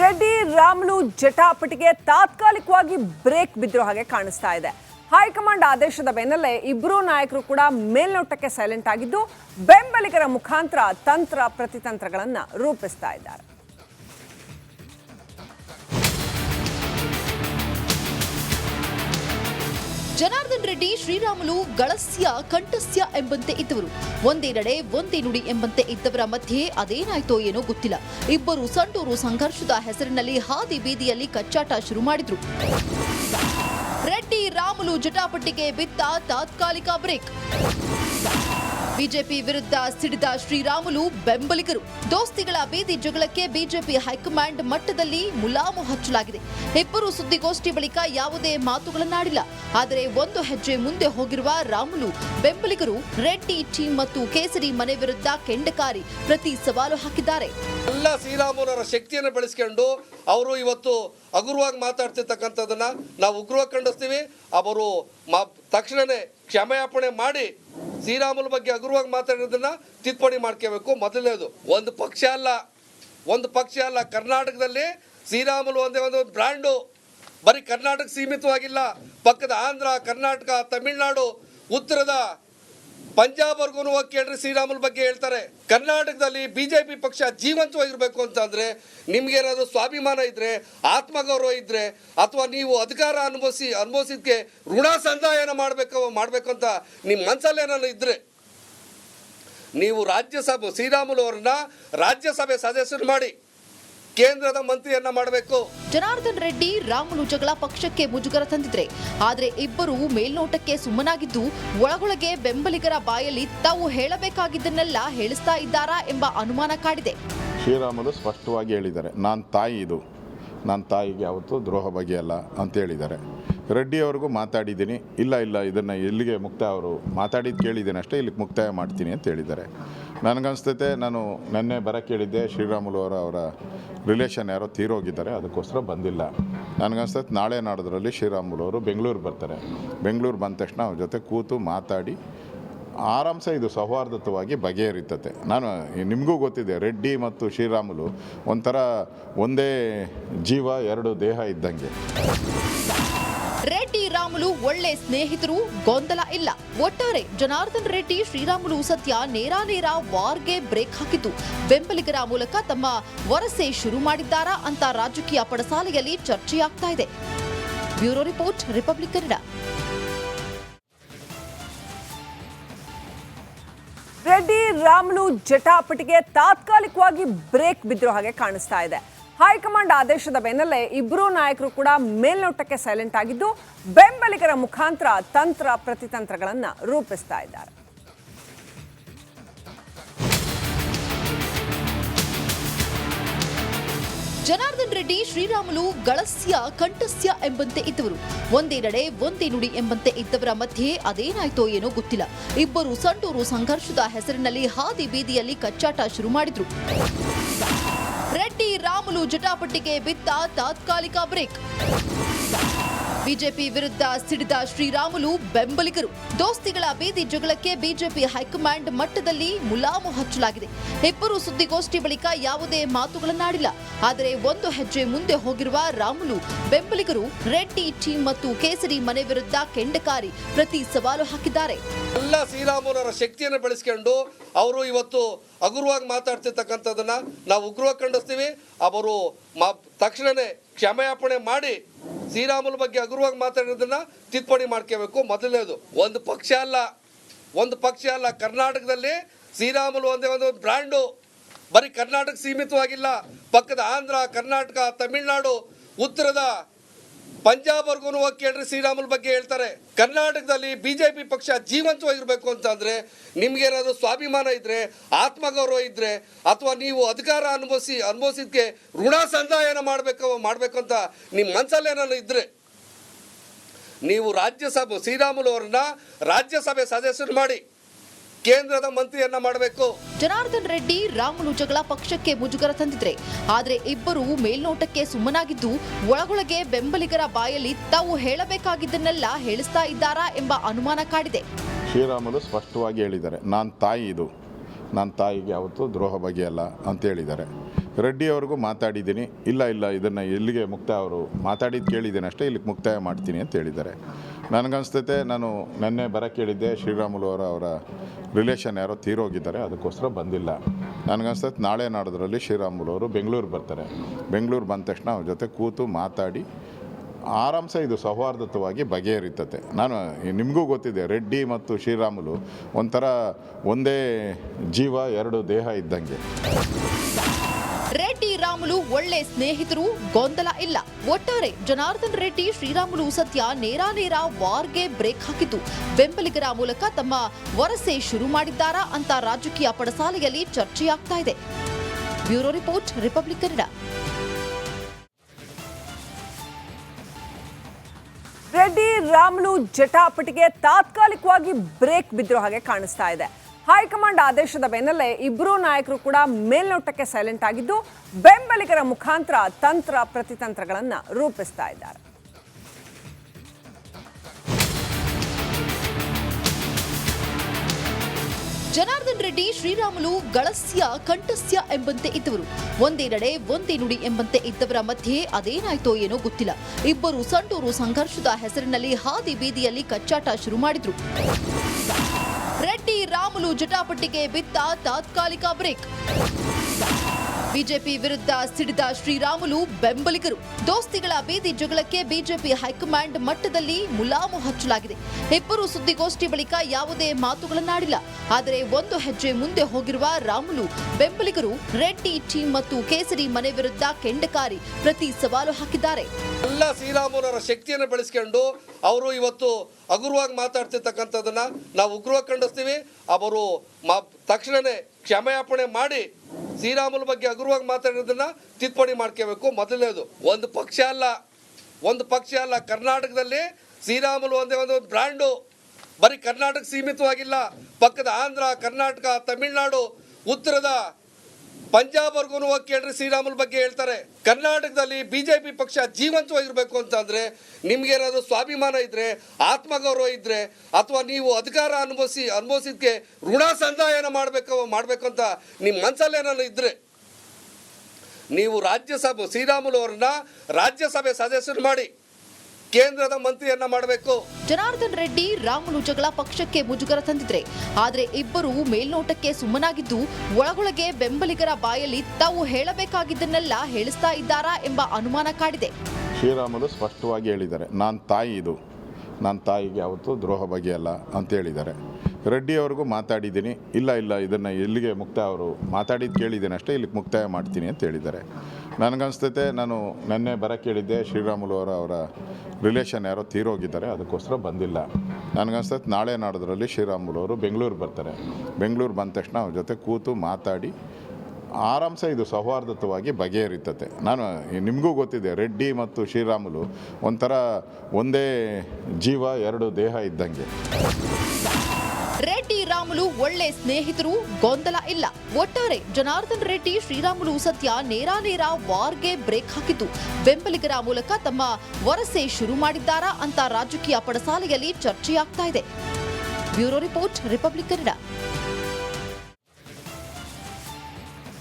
ರೆಡ್ಡಿ, ರಾಮುಲು ಜಟಾಪಟಿಗೆ ತಾತ್ಕಾಲಿಕವಾಗಿ ಬ್ರೇಕ್ ಬಿದ್ದಿರೋ ಹಾಗೆ ಕಾಣಿಸ್ತಾ ಇದೆ. ಹೈಕಮಾಂಡ್ ಆದೇಶದ ಬೆನ್ನಲ್ಲೇ ಇಬ್ಬರೂ ನಾಯಕರು ಕೂಡ ಮೇಲ್ನೋಟಕ್ಕೆ ಸೈಲೆಂಟ್ ಆಗಿದ್ದು ಬೆಂಬಲಿಗರ ಮುಖಾಂತರ ತಂತ್ರ ಪ್ರತಿತಂತ್ರಗಳನ್ನು ರೂಪಿಸ್ತಾ ಇದ್ದಾರೆ. ಜನಾರ್ದನ್ ರೆಡ್ಡಿ, ಶ್ರೀರಾಮುಲು, ಗಳಸ್ಯ, ಕಂಠಸ್ಯ ಎಂಬಂತೆ ಇದ್ದವರು. ಒಂದೇ ನಡೆ ಒಂದೇ ನುಡಿ ಎಂಬಂತೆ ಇದ್ದವರ ಮಧ್ಯೆ ಅದೇನಾಯ್ತೋ ಏನೋ ಗೊತ್ತಿಲ್ಲ. ಇಬ್ಬರು ಸಂಡೂರು ಸಂಘರ್ಷದ ಹೆಸರಿನಲ್ಲಿ ಹಾದಿ ಬೀದಿಯಲ್ಲಿ ಕಚ್ಚಾಟ ಶುರು ಮಾಡಿದ್ರು. ರೆಡ್ಡಿ, ರಾಮುಲು ಜಟಾಪಟ್ಟಿಗೆ ಬಿತ್ತ ತಾತ್ಕಾಲಿಕ ಬ್ರೇಕ್. ಬಿಜೆಪಿ ವಿರುದ್ಧ ಸಿಡಿದ ಶ್ರೀರಾಮುಲು ಬೆಂಬಲಿಗರು. ದೋಸ್ತಿಗಳ ಬೀದಿ ಜಗಳಕ್ಕೆ ಬಿಜೆಪಿ ಹೈಕಮಾಂಡ್ ಮಟ್ಟದಲ್ಲಿ ಮುಲಾಮು ಹಚ್ಚಲಾಗಿದೆ. ಇಬ್ಬರು ಸುದ್ದಿಗೋಷ್ಠಿ ಬಳಿಕ ಯಾವುದೇ ಮಾತುಗಳನ್ನಾಡಿಲ್ಲ. ಆದರೆ ಒಂದು ಹೆಜ್ಜೆ ಮುಂದೆ ಹೋಗಿರುವ ರಾಮುಲು ಬೆಂಬಲಿಗರು ರೆಡ್ಡಿ ಟೀಮ್ ಮತ್ತು ಕೇಸರಿ ಮನೆ ವಿರುದ್ಧ ಕೆಂಡಕಾರಿ ಪ್ರತಿ ಸವಾಲು ಹಾಕಿದ್ದಾರೆ. ಎಲ್ಲ ಶ್ರೀರಾಮುಲರ ಶಕ್ತಿಯನ್ನು ಬೆಳೆಸ್ಕೊಂಡು ಅವರು ಇವತ್ತು ಹಗುರವಾಗಿ ಮಾತಾಡ್ತಿರ್ತಕ್ಕಂಥದ್ದನ್ನ ನಾವು ಉಗ್ರವಾಗಿ ಖಂಡಿಸ್ತೀವಿ. ಅವರು ತಕ್ಷಣವೇ ಕ್ಷಮೆಯಾಪಣೆ ಮಾಡಿ ಶ್ರೀರಾಮುಲ ಬಗ್ಗೆ ಹಗುರವಾಗಿ ಮಾತಾಡೋದನ್ನ ತಿದ್ದುಪಡಿ ಮಾಡ್ಕೋಬೇಕು. ಮೊದಲನೇದು, ಒಂದು ಪಕ್ಷ ಅಲ್ಲ. ಒಂದು ಪಕ್ಷ ಅಲ್ಲ. ಕರ್ನಾಟಕದಲ್ಲಿ ಶ್ರೀರಾಮುಲು ಒಂದೇ ಒಂದು ಬ್ರ್ಯಾಂಡು. ಬರೀ ಕರ್ನಾಟಕ ಸೀಮಿತವಾಗಿಲ್ಲ. ಪಕ್ಕದ ಆಂಧ್ರ, ಕರ್ನಾಟಕ, ತಮಿಳುನಾಡು, ಉತ್ತರದ ಪಂಜಾಬ್ವರೆಗೂ ಹೋಗಿ ಕೇಳ್ರಿ ಶ್ರೀರಾಮುಲ್ ಬಗ್ಗೆ ಹೇಳ್ತಾರೆ. ಕರ್ನಾಟಕದಲ್ಲಿ ಬಿಜೆಪಿ ಪಕ್ಷ ಜೀವಂತವಾಗಿರ್ಬೇಕು ಅಂತಂದ್ರೆ ನಿಮ್ಗೇನಾದ್ರು ಸ್ವಾಭಿಮಾನ ಇದ್ರೆ, ಆತ್ಮಗೌರವ ಇದ್ರೆ, ಅಥವಾ ನೀವು ಅಧಿಕಾರ ಅನುಭವಿಸಿ, ಅನುಭವಿಸಿದ್ಕೆ ಋಣ ಸಂದಾಯನ ಮಾಡಬೇಕು ಮಾಡಬೇಕು ಅಂತ ನಿಮ್ಮ ಮನಸ್ಸಲ್ಲಿ ಏನಾದ್ರು ಇದ್ರೆ, ನೀವು ರಾಜ್ಯಸಭೆ, ಶ್ರೀರಾಮುಲು ಅವರನ್ನ ರಾಜ್ಯಸಭೆ ಸದಸ್ಯರು ಮಾಡಿ. ಕೇಂದ್ರದ ಮಂತ್ರಿಯನ್ನ ಮಾಡಬೇಕು. ಜನಾರ್ದನ್ ರೆಡ್ಡಿ ರಾಮುಲು ಜಗಳ ಪಕ್ಷಕ್ಕೆ ಮುಜುಗರ ತಂದಿದ್ರೆ. ಆದ್ರೆ ಇಬ್ಬರು ಮೇಲ್ನೋಟಕ್ಕೆ ಸುಮ್ಮನಾಗಿದ್ದು ಒಳಗೊಳಗೆ ಬೆಂಬಲಿಗರ ಬಾಯಲ್ಲಿ ತಾವು ಹೇಳಬೇಕಾಗಿದ್ದನ್ನೆಲ್ಲ ಹೇಳಿಸ್ತಾ ಇದ್ದಾರಾ ಎಂಬ ಅನುಮಾನ ಕಾಡಿದೆ. ಶ್ರೀರಾಮುಲು ಸ್ಪಷ್ಟವಾಗಿ ಹೇಳಿದ್ದಾರೆ ನಾನು ತಾಯಿ ಇದು. ನನ್ನ ತಾಯಿಗೆ ಯಾವತ್ತೂ ದ್ರೋಹ ಬಗೆಯಲ್ಲ ಅಂತ ಹೇಳಿದ್ದಾರೆ. ರೆಡ್ಡಿಯವ್ರಿಗೂ ಮಾತಾಡಿದ್ದೀನಿ. ಇಲ್ಲ ಇಲ್ಲ, ಇದನ್ನು ಎಲ್ಲಿಗೆ ಮುಕ್ತಾಯ ಅವರು ಮಾತಾಡಿದ್ದು ಕೇಳಿದ್ದೇನೆ ಅಷ್ಟೇ, ಇಲ್ಲಿಗೆ ಮುಕ್ತಾಯ ಮಾಡ್ತೀನಿ ಅಂತ ಹೇಳಿದ್ದಾರೆ. ನನಗನ್ಸ್ತೈತೆ, ನಾನು ನೆನ್ನೆ ಬರ ಕೇಳಿದ್ದೆ, ಶ್ರೀರಾಮುಲು ಅವರ ಅವರ ರಿಲೇಷನ್ ಯಾರೋ ತೀರೋಗಿದ್ದಾರೆ, ಅದಕ್ಕೋಸ್ಕರ ಬಂದಿಲ್ಲ. ನನಗನ್ಸ್ತೈತೆ, ನಾಳೆ ನಾಡೋದ್ರಲ್ಲಿ ಶ್ರೀರಾಮುಲು ಅವರು ಬೆಂಗಳೂರು ಬರ್ತಾರೆ. ಬೆಂಗಳೂರು ಬಂದ ತಕ್ಷಣ ಅವ್ರ ಜೊತೆ ಕೂತು ಮಾತಾಡಿ, ಆರಾಮ್ಸೆ ಇದು ಸೌಹಾರ್ದತವಾಗಿ ಬಗೆಹರಿತತೆ. ನಾನು, ನಿಮಗೂ ಗೊತ್ತಿದೆ, ರೆಡ್ಡಿ ಮತ್ತು ಶ್ರೀರಾಮುಲು ಒಂಥರ ಒಂದೇ ಜೀವ, ಎರಡು ದೇಹ ಇದ್ದಂಗೆ. ರೆಡ್ಡಿ ರಾಮುಲು ಒಳ್ಳೆ ಸ್ನೇಹಿತರು ಗೊಂದಲ ಇಲ್ಲ. ಒಟ್ಟಾರೆ ಜನಾರ್ದನ್ ರೆಡ್ಡಿ, ಶ್ರೀರಾಮುಲು ಸದ್ಯ ನೇರಾನೇರ ವಾರ್ಗೆ ಬ್ರೇಕ್ ಹಾಕಿದ್ದು. ಬೆಂಬಲಿಗರ ಮೂಲಕ ತಮ್ಮ ವರಸೆ ಶುರು ಮಾಡಿದ್ದಾರಾ ಅಂತ ರಾಜಕೀಯ ಪಡಸಾಲೆಯಲ್ಲಿ ಚರ್ಚೆಯಾಗ್ತಾ ಇದೆ. Bureau report, Republic Kannada. Reddy, Ramulu ಜಟಾಪಟಿಗೆ ತಾತ್ಕಾಲಿಕವಾಗಿ ಬ್ರೇಕ್ ಬಿದ್ದಿರೋ ಹಾಗೆ ಕಾಣಿಸ್ತಾ ಇದೆ. ಹೈಕಮಾಂಡ್ ಆದೇಶದ ಬೆನ್ನಲ್ಲೇ ಇಬ್ಬರೂ ನಾಯಕರು ಕೂಡ ಮೇಲ್ನೋಟಕ್ಕೆ ಸೈಲೆಂಟ್ ಆಗಿದ್ದು, ಬೆಂಬಲಿಗರ ಮುಖಾಂತರ ತಂತ್ರ ಪ್ರತಿತಂತ್ರಗಳನ್ನು ರೂಪಿಸ್ತಾ ಇದ್ದಾರೆ. ಜನಾರ್ದನ್ ರೆಡ್ಡಿ, ಶ್ರೀರಾಮುಲು, ಗಳಸ್ಯ, ಕಂಠಸ್ಯ ಎಂಬಂತೆ ಇದ್ದವರು. ಒಂದೇ ನಡೆ, ಒಂದೇ ನುಡಿ ಎಂಬಂತೆ ಇದ್ದವರ ಮಧ್ಯೆ ಅದೇನಾಯ್ತೋ ಏನೋ ಗೊತ್ತಿಲ್ಲ. ಇಬ್ಬರು ಸಂಡೂರು ಸಂಘರ್ಷದ ಹೆಸರಿನಲ್ಲಿ ಹಾದಿ ಬೀದಿಯಲ್ಲಿ ಕಚ್ಚಾಟ ಶುರು ಮಾಡಿದ್ರು. ರೆಡ್ಡಿ ರಾಮುಲು ಜಟಾಪಟಿಗೆ ಬಿದ್ದ ತಾತ್ಕಾಲಿಕ ಬ್ರೇಕ್ ಬಿಜೆಪಿ ವಿರುದ್ಧ ಸಿಡಿದ ಶ್ರೀರಾಮುಲು ಬೆಂಬಲಿಗರು. ದೋಸ್ತಿಗಳ ಬೀದಿ ಜಗಳಕ್ಕೆ ಬಿಜೆಪಿ ಹೈಕಮಾಂಡ್ ಮಟ್ಟದಲ್ಲಿ ಮುಲಾಮು ಹಚ್ಚಲಾಗಿದೆ. ಇಬ್ಬರು ಸುದ್ದಿಗೋಷ್ಠಿ ಬಳಿಕ ಯಾವುದೇ ಮಾತುಗಳನ್ನಾಡಿಲ್ಲ. ಆದರೆ ಒಂದು ಹೆಜ್ಜೆ ಮುಂದೆ ಹೋಗಿರುವ ರಾಮುಲು ಬೆಂಬಲಿಗರು ರೆಡ್ಡಿ ಟೀಮ್ ಮತ್ತು ಕೇಸರಿ ಮನೆ ವಿರುದ್ಧ ಕೆಂಡಕಾರಿ ಪ್ರತಿ ಸವಾಲು ಹಾಕಿದ್ದಾರೆ. ಎಲ್ಲ ಶ್ರೀರಾಮುಲರ ಶಕ್ತಿಯನ್ನು ಬೆಳೆಸಿಕೊಂಡು ಅವರು ಇವತ್ತು ಹಗುರವಾಗಿ ಮಾತಾಡ್ತಿರ್ತಕ್ಕಂಥದ್ದನ್ನ ನಾವು ಉಗ್ರವಾಗಿ ಖಂಡಿಸ್ತೀವಿ. ಅವರು ತಕ್ಷಣವೇ ಕ್ಷಮೆಯಾಪಣೆ ಮಾಡಿ ಶ್ರೀರಾಮುಲ ಬಗ್ಗೆ ಹಗುರವಾಗಿ ಮಾತಾಡೋದನ್ನ ತಿದ್ದುಪಡಿ ಮಾಡ್ಕೋಬೇಕು. ಮೊದಲನೇದು, ಒಂದು ಪಕ್ಷ ಅಲ್ಲ, ಒಂದು ಪಕ್ಷ ಅಲ್ಲ. ಕರ್ನಾಟಕದಲ್ಲಿ ಶ್ರೀರಾಮುಲು ಒಂದೇ ಒಂದು ಬ್ರ್ಯಾಂಡು. ಬರೀ ಕರ್ನಾಟಕ ಸೀಮಿತವಾಗಿಲ್ಲ. ಪಕ್ಕದ ಆಂಧ್ರ, ಕರ್ನಾಟಕ, ತಮಿಳುನಾಡು, ಉತ್ತರದ ಪಂಜಾಬ್ವರೆಗೂ ಹೋಗಿ ಕೇಳ್ರಿ, ಶ್ರೀರಾಮುಲ್ ಬಗ್ಗೆ ಹೇಳ್ತಾರೆ. ಕರ್ನಾಟಕದಲ್ಲಿ ಬಿಜೆಪಿ ಪಕ್ಷ ಜೀವಂತವಾಗಿರ್ಬೇಕು ಅಂತಂದ್ರೆ ನಿಮ್ಗೇನಾದ್ರು ಸ್ವಾಭಿಮಾನ ಇದ್ರೆ, ಆತ್ಮಗೌರವ ಇದ್ರೆ, ಅಥವಾ ನೀವು ಅಧಿಕಾರ ಅನುಭವಿಸಿ, ಅನುಭವಿಸಿದ್ಕೆ ಋಣ ಸಂದಾಯನ ಮಾಡಬೇಕು ಮಾಡಬೇಕು ಅಂತ ನಿಮ್ಮ ಮನಸ್ಸಲ್ಲಿ ಏನಾದ್ರು ಇದ್ರೆ, ನೀವು ರಾಜ್ಯಸಭೆ, ಶ್ರೀರಾಮುಲು ಅವರನ್ನ ರಾಜ್ಯಸಭೆ ಸದಸ್ಯರು ಮಾಡಿ. ಕೇಂದ್ರದ ಮಂತ್ರಿಯನ್ನ ಮಾಡಬೇಕು. ಜನಾರ್ದನ್ ರೆಡ್ಡಿ ರಾಮುಲು ಜಗಳ ಪಕ್ಷಕ್ಕೆ ಮುಜುಗರ ತಂದಿದ್ರೆ. ಆದ್ರೆ ಇಬ್ಬರು ಮೇಲ್ನೋಟಕ್ಕೆ ಸುಮ್ಮನಾಗಿದ್ದು ಒಳಗೊಳಗೆ ಬೆಂಬಲಿಗರ ಬಾಯಲ್ಲಿ ತಾವು ಹೇಳಬೇಕಾಗಿದ್ದನ್ನೆಲ್ಲ ಹೇಳಿಸ್ತಾ ಇದ್ದಾರಾ ಎಂಬ ಅನುಮಾನ ಕಾಡಿದೆ. ಶ್ರೀರಾಮುಲು ಸ್ಪಷ್ಟವಾಗಿ ಹೇಳಿದ್ದಾರೆ. ನಾನು ತಾಯಿ ಇದು. ನನ್ನ ತಾಯಿಗೆ ಯಾವತ್ತೂ ದ್ರೋಹ ಬಗೆಯಲ್ಲ ಅಂತ ಹೇಳಿದ್ದಾರೆ. ರೆಡ್ಡಿಯವ್ರಿಗೂ ಮಾತಾಡಿದ್ದೀನಿ. ಇಲ್ಲ ಇಲ್ಲ ಇದನ್ನು ಎಲ್ಲಿಗೆ ಮುಕ್ತಾಯ ಅವರು ಮಾತಾಡಿದ್ದು ಕೇಳಿದ್ದೀನಿ ಅಷ್ಟೇ ಇಲ್ಲಿಗೆ ಮುಕ್ತಾಯ ಮಾಡ್ತೀನಿ ಅಂತ ಹೇಳಿದ್ದಾರೆ. ನನಗನ್ಸ್ತೈತೆ, ನಾನು ನೆನ್ನೆ ಬರ ಕೇಳಿದ್ದೆ, ಶ್ರೀರಾಮುಲು ಅವರ ಅವರ ರಿಲೇಷನ್ ಯಾರೋ ತೀರೋಗಿದ್ದಾರೆ, ಅದಕ್ಕೋಸ್ಕರ ಬಂದಿಲ್ಲ. ನನಗನ್ಸ್ತೈತೆ, ನಾಳೆ ನಾಡೋದ್ರಲ್ಲಿ ಶ್ರೀರಾಮುಲು ಅವರು ಬೆಂಗಳೂರು ಬರ್ತಾರೆ. ಬೆಂಗಳೂರು ಬಂದ ತಕ್ಷಣ ಅವ್ರ ಜೊತೆ ಕೂತು ಮಾತಾಡಿ, ಆರಾಮ್ಸ ಇದು ಸೌಹಾರ್ದತವಾಗಿ ಬಗೆಹರಿತತೆ. ನಾನು, ನಿಮಗೂ ಗೊತ್ತಿದೆ, ರೆಡ್ಡಿ ಮತ್ತು ಶ್ರೀರಾಮುಲು ಒಂಥರ ಒಂದೇ ಜೀವ, ಎರಡು ದೇಹ ಇದ್ದಂಗೆ. ರೆಡ್ಡಿ ರಾಮುಲು ಒಳ್ಳೆ ಸ್ನೇಹಿತರು ಗೊಂದಲ ಇಲ್ಲ. ಒಟ್ಟಾರೆ ಜನಾರ್ದನ್ ರೆಡ್ಡಿ, ಶ್ರೀರಾಮುಲು ಸದ್ಯ ನೇರಾನೇರ ವಾರ್ಗೆ ಬ್ರೇಕ್ ಹಾಕಿದ್ದು. ಬೆಂಬಲಿಗರ ಮೂಲಕ ತಮ್ಮ ವರಸೆ ಶುರು ಮಾಡಿದ್ದಾರಾ ಅಂತ ರಾಜಕೀಯ ಪಡಸಾಲೆಯಲ್ಲಿ ಚರ್ಚೆಯಾಗ್ತಾ ಇದೆ. Bureau report, Republic Kannada. Reddy, Ramulu ಜಟಾಪಟಿಗೆ ತಾತ್ಕಾಲಿಕವಾಗಿ ಬ್ರೇಕ್ ಬಿದ್ದಿರೋ ಹಾಗೆ ಕಾಣಿಸ್ತಾ ಇದೆ. ಹೈಕಮಾಂಡ್ ಆದೇಶದ ಬೆನ್ನಲ್ಲೇ ಇಬ್ಬರೂ ನಾಯಕರು ಕೂಡ ಮೇಲ್ನೋಟಕ್ಕೆ ಸೈಲೆಂಟ್ ಆಗಿದ್ದು, ಬೆಂಬಲಿಗರ ಮುಖಾಂತರ ತಂತ್ರ ಪ್ರತಿತಂತ್ರಗಳನ್ನು ರೂಪಿಸ್ತಾ ಇದ್ದಾರೆ. ಜನಾರ್ದನ್ ರೆಡ್ಡಿ, ಶ್ರೀರಾಮುಲು ಗಳಸ್ಯ, ಕಂಠಸ್ಯ ಎಂಬಂತೆ ಇದ್ದವರು. ಒಂದೇ ನಡೆ ಒಂದೇ ನುಡಿ ಎಂಬಂತೆ ಇದ್ದವರ ಮಧ್ಯೆ ಅದೇನಾಯ್ತೋ ಏನೋ ಗೊತ್ತಿಲ್ಲ. ಇಬ್ಬರು ಸಂಡೂರು ಸಂಘರ್ಷದ ಹೆಸರಿನಲ್ಲಿ ಹಾದಿ ಬೀದಿಯಲ್ಲಿ ಕಚ್ಚಾಟ ಶುರು ಮಾಡಿದ್ರು. ರಾಮುಲು ಜಟಾಪಟಿಗೆ ಬಿದ್ದ ತಾತ್ಕಾಲಿಕ ಬ್ರೇಕ್. ಬಿಜೆಪಿ ವಿರುದ್ಧ ಸಿಡಿದ ಶ್ರೀರಾಮುಲು ಬೆಂಬಲಿಗರು. ದೋಸ್ತಿಗಳ ಬೀದಿ ಜಗಳಕ್ಕೆ ಬಿಜೆಪಿ ಹೈಕಮಾಂಡ್ ಮಟ್ಟದಲ್ಲಿ ಮುಲಾಮು ಹಚ್ಚಲಾಗಿದೆ. ಇಬ್ಬರು ಸುದ್ದಿಗೋಷ್ಠಿ ಬಳಿಕ ಯಾವುದೇ ಮಾತುಗಳನ್ನಾಡಿಲ್ಲ. ಆದರೆ ಒಂದು ಹೆಜ್ಜೆ ಮುಂದೆ ಹೋಗಿರುವ ರಾಮುಲು ಬೆಂಬಲಿಗರು ರೆಡ್ಡಿ ಟೀಮ್ ಮತ್ತು ಕೇಸರಿ ಮನೆ ವಿರುದ್ಧ ಕೆಂಡಕಾರಿ ಪ್ರತಿ ಸವಾಲು ಹಾಕಿದ್ದಾರೆ. ಎಲ್ಲ ಶ್ರೀರಾಮುಲರ ಶಕ್ತಿಯನ್ನು ಬೆಳೆಸಿಕೊಂಡು ಅವರು ಇವತ್ತು ಹಗುರವಾಗಿ ಮಾತಾಡ್ತಿರ್ತಕ್ಕಂಥದ್ದನ್ನ ನಾವು ಉಗ್ರವಾಗಿ ಖಂಡಿಸ್ತೀವಿ. ಅವರು ತಕ್ಷಣವೇ ಕ್ಷಮೆಯಾಪಣೆ ಮಾಡಿ ಶ್ರೀರಾಮುಲ ಬಗ್ಗೆ ಹಗುರವಾಗಿ ಮಾತಾಡೋದನ್ನ ತಿದ್ದುಪಡಿ ಮಾಡ್ಕೋಬೇಕು. ಮೊದಲನೇದು, ಒಂದು ಪಕ್ಷ ಅಲ್ಲ. ಒಂದು ಪಕ್ಷ ಅಲ್ಲ. ಕರ್ನಾಟಕದಲ್ಲಿ ಶ್ರೀರಾಮುಲು ಒಂದೇ ಒಂದು ಬ್ರ್ಯಾಂಡು. ಬರೀ ಕರ್ನಾಟಕ ಸೀಮಿತವಾಗಿಲ್ಲ. ಪಕ್ಕದ ಆಂಧ್ರ, ಕರ್ನಾಟಕ, ತಮಿಳುನಾಡು, ಉತ್ತರದ ಪಂಜಾಬ್ವರೆಗೂ ಹೋಗಿ ಕೇಳ್ರಿ ಶ್ರೀರಾಮುಲ್ ಬಗ್ಗೆ ಹೇಳ್ತಾರೆ. ಕರ್ನಾಟಕದಲ್ಲಿ ಬಿಜೆಪಿ ಪಕ್ಷ ಜೀವಂತವಾಗಿರ್ಬೇಕು ಅಂತಂದ್ರೆ ನಿಮ್ಗೇನಾದರೂ ಸ್ವಾಭಿಮಾನ ಇದ್ರೆ, ಆತ್ಮಗೌರವ ಇದ್ರೆ, ಅಥವಾ ನೀವು ಅಧಿಕಾರ ಅನುಭವಿಸಿ, ಅನುಭವಿಸಿದ್ಕೆ ಋಣ ಸಂದಾಯನ ಮಾಡಬೇಕು ಮಾಡಬೇಕು ಅಂತ ನಿಮ್ಮ ಮನಸ್ಸಲ್ಲೇನಾದ್ರು ಇದ್ರೆ, ನೀವು ರಾಜ್ಯಸಭೆ, ಶ್ರೀರಾಮುಲು ಅವರನ್ನ ರಾಜ್ಯಸಭೆ ಸದಸ್ಯರು ಮಾಡಿ. ಕೇಂದ್ರದ ಮಂತ್ರಿಯನ್ನ ಮಾಡಬೇಕು. ಜನಾರ್ದನ್ ರೆಡ್ಡಿ ರಾಮುಲು ಜಗಳ ಪಕ್ಷಕ್ಕೆ ಮುಜುಗರ ತಂದಿದ್ರೆ. ಆದ್ರೆ ಇಬ್ಬರು ಮೇಲ್ನೋಟಕ್ಕೆ ಸುಮ್ಮನಾಗಿದ್ದು ಒಳಗೊಳಗೆ ಬೆಂಬಲಿಗರ ಬಾಯಲ್ಲಿ ತಾವು ಹೇಳಬೇಕಾಗಿದ್ದನ್ನೆಲ್ಲ ಹೇಳಿಸ್ತಾ ಇದ್ದಾರಾ ಎಂಬ ಅನುಮಾನ ಕಾಡಿದೆ. ಶ್ರೀರಾಮುಲು ಸ್ಪಷ್ಟವಾಗಿ ಹೇಳಿದ್ದಾರೆ ನಾನು ತಾಯಿ ಇದು. ನನ್ನ ತಾಯಿಗೆ ಯಾವತ್ತೂ ದ್ರೋಹ ಬಗೆಯಲ್ಲ ಅಂತ ಹೇಳಿದ್ದಾರೆ. ರೆಡ್ಡಿಯವ್ರಿಗೂ ಮಾತಾಡಿದ್ದೀನಿ. ಇಲ್ಲ ಇಲ್ಲ, ಇದನ್ನು ಎಲ್ಲಿಗೆ ಮುಕ್ತಾಯ ಅವರು ಮಾತಾಡಿದ್ದು ಕೇಳಿದ್ದೀನಿ ಅಷ್ಟೇ, ಇಲ್ಲಿಗೆ ಮುಕ್ತಾಯ ಮಾಡ್ತೀನಿ ಅಂತ ಹೇಳಿದ್ದಾರೆ. ನನಗನ್ಸ್ತೈತೆ, ನಾನು ನೆನ್ನೆ ಬರೋಕ್ಕೆ ಕೇಳಿದ್ದೆ, ಶ್ರೀರಾಮುಲು ಅವರ ಅವರ ರಿಲೇಷನ್ ಯಾರೋ ತೀರೋಗಿದ್ದಾರೆ, ಅದಕ್ಕೋಸ್ಕರ ಬಂದಿಲ್ಲ. ನನಗನ್ಸ್ತೈತೆ, ನಾಳೆ ನಾಡೋದ್ರಲ್ಲಿ ಶ್ರೀರಾಮುಲು ಅವರು ಬೆಂಗಳೂರು ಬರ್ತಾರೆ. ಬೆಂಗಳೂರು ಬಂದ ತಕ್ಷಣ ಅವ್ರ ಜೊತೆ ಕೂತು ಮಾತಾಡಿ, ಆರಾಮ್ಸೆ ಇದು ಸೌಹಾರ್ದತವಾಗಿ ಬಗೆಹರಿತತೆ. ನಾನು ನಿಮಗೂ ಗೊತ್ತಿದೆ, ರೆಡ್ಡಿ ಮತ್ತು ಶ್ರೀರಾಮುಲು ಒಂಥರ ಒಂದೇ ಜೀವ, ಎರಡು ದೇಹ ಇದ್ದಂಗೆ. ರೆಡ್ಡಿ ರಾಮುಲು ಒಳ್ಳೆ ಸ್ನೇಹಿತರು ಗೊಂದಲ ಇಲ್ಲ. ಒಟ್ಟಾರೆ ಜನಾರ್ದನ್ ರೆಡ್ಡಿ, ಶ್ರೀರಾಮುಲು ಸದ್ಯ ನೇರಾನೇರ ವಾರ್ಗೆ ಬ್ರೇಕ್ ಹಾಕಿದ್ದು. ಬೆಂಬಲಿಗರ ಮೂಲಕ ತಮ್ಮ ವರಸೆ ಶುರು ಮಾಡಿದ್ದಾರಾ ಅಂತ ರಾಜಕೀಯ ಪಡಸಾಲೆಯಲ್ಲಿ ಚರ್ಚೆಯಾಗ್ತಾ ಇದೆ. Bureau report, Republic Kannada.